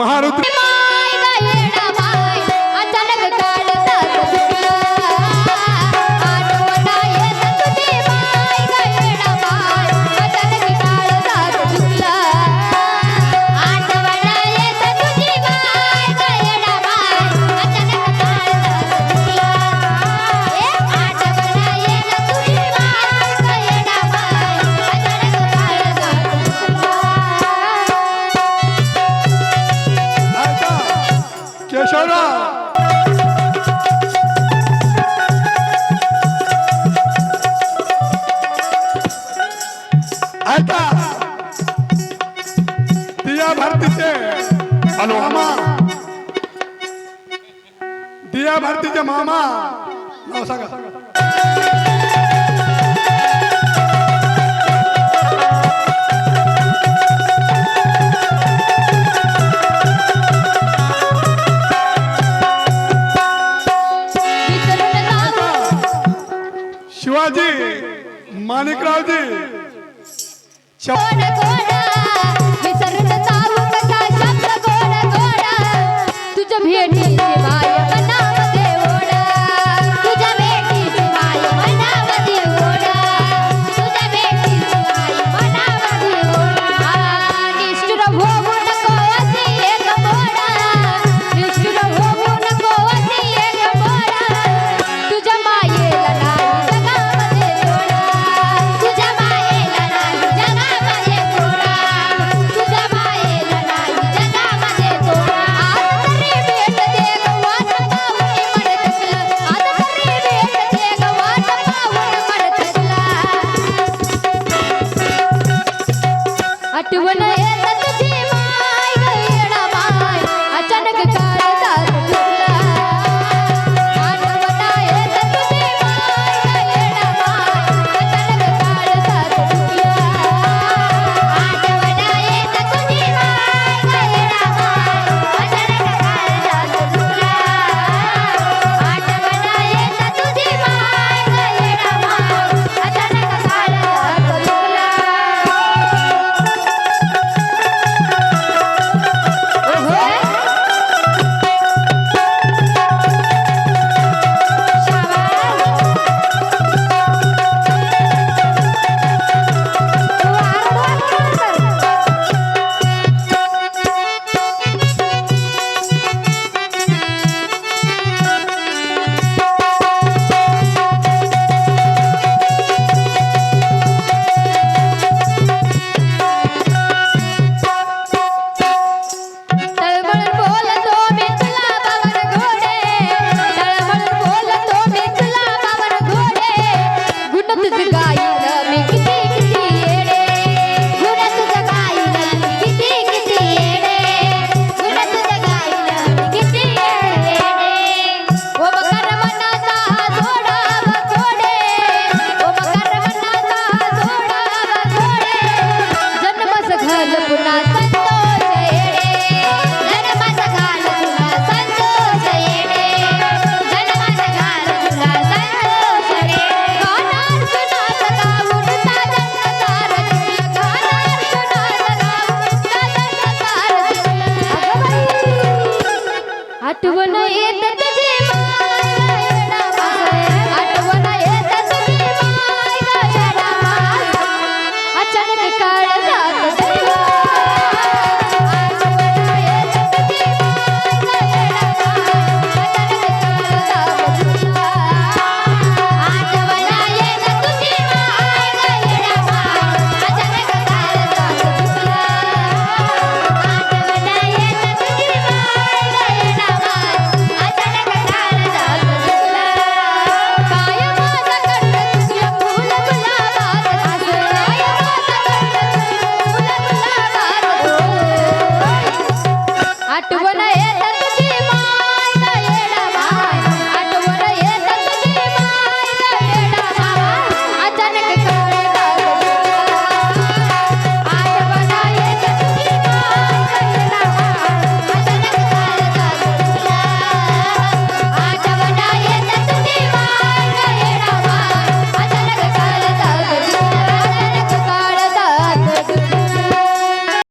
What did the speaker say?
মারুতি शौरा आता दिया भारतीचे अलवामा दिया भारतीचे मामा! नाव सांगा. माणिकरावजी. तुझ्या হাত